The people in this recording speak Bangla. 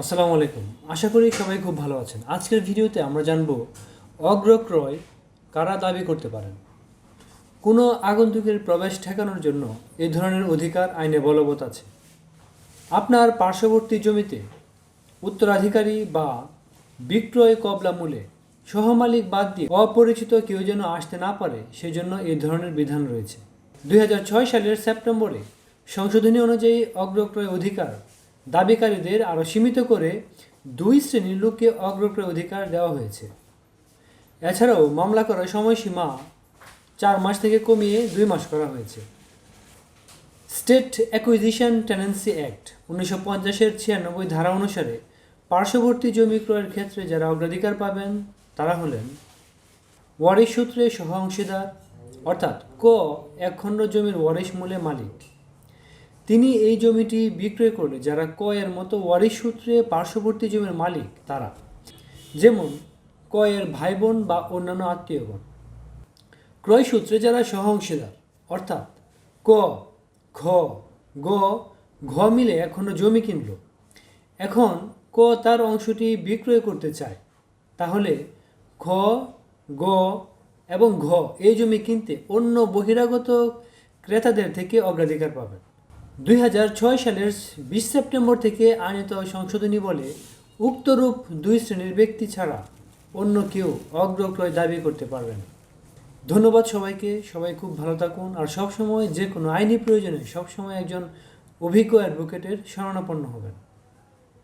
আসসালামু আলাইকুম। আশা করি সবাই খুব ভালো আছেন। আজকের ভিডিওতে আমরা জানব অগ্রক্রয় কারা দাবি করতে পারেন? কোনো আগন্তুকের প্রবেশ ঠেকানোর জন্য এ ধরনের অধিকার, আইনে বলবৎ আছে। আপনার পার্শ্ববর্তী জমিতে উত্তরাধিকারী বা বিক্রয় কবলা মূলে সহমালিক বাদ দিয়ে অপরিচিত কেউ যেন আসতে না পারে, সেজন্য এই ধরনের বিধান রয়েছে। দু হাজার ছয় সালের সেপ্টেম্বরে সংশোধনী অনুযায়ী অগ্রক্রয় অধিকার দাবিকারীদের আরও সীমিত করে দুই শ্রেণির লোককে অগ্রক্রয় অধিকার দেওয়া হয়েছে। এছাড়াও মামলা করার সময়সীমা চার মাস থেকে কমিয়ে দুই মাস করা হয়েছে। স্টেট অ্যাকুইজিশন টেনেন্সি অ্যাক্ট উনিশশো পঞ্চাশের ছিয়ানব্বই ধারা অনুসারে পার্শ্ববর্তী জমি ক্রয়ের ক্ষেত্রে যারা অগ্রাধিকার পাবেন, তারা হলেন ওয়ারিশ সূত্রে সহ অংশীদার, অর্থাৎ ক এক খণ্ড জমির ওয়ারিশ মূলে মালিক। তিনি এই জমিটি বিক্রয় করলে, যারা ক এর মতো ওয়ারিশ সূত্রে পার্শ্ববর্তী জমির মালিক, তারা। যেমন ক এর ভাই বোন বা অন্যান্য আত্মীয়গণ। ক্রয় সূত্রে যারা সহ অংশীদার অর্থাৎ ক খ গ, ঘ মিলে এখনও জমি কিনল। এখন ক তার অংশটি বিক্রয় করতে চায়, তাহলে খ গ এবং ঘ এই জমি কিনতে অন্য বহিরাগত ক্রেতাদের থেকে অগ্রাধিকার পাবেন। দুই হাজার ছয় সালের বিশ সেপ্টেম্বর থেকে আইনত সংশোধনী বলে উক্তরূপ দুই শ্রেণির ব্যক্তি ছাড়া অন্য কেউ অগ্রক্রয় দাবি করতে পারবেন। ধন্যবাদ সবাইকে। সবাই খুব ভালো থাকুন। আর সবসময় যে কোনো আইনি প্রয়োজনে সবসময় একজন অভিজ্ঞ অ্যাডভোকেটের শরণাপন্ন হবেন।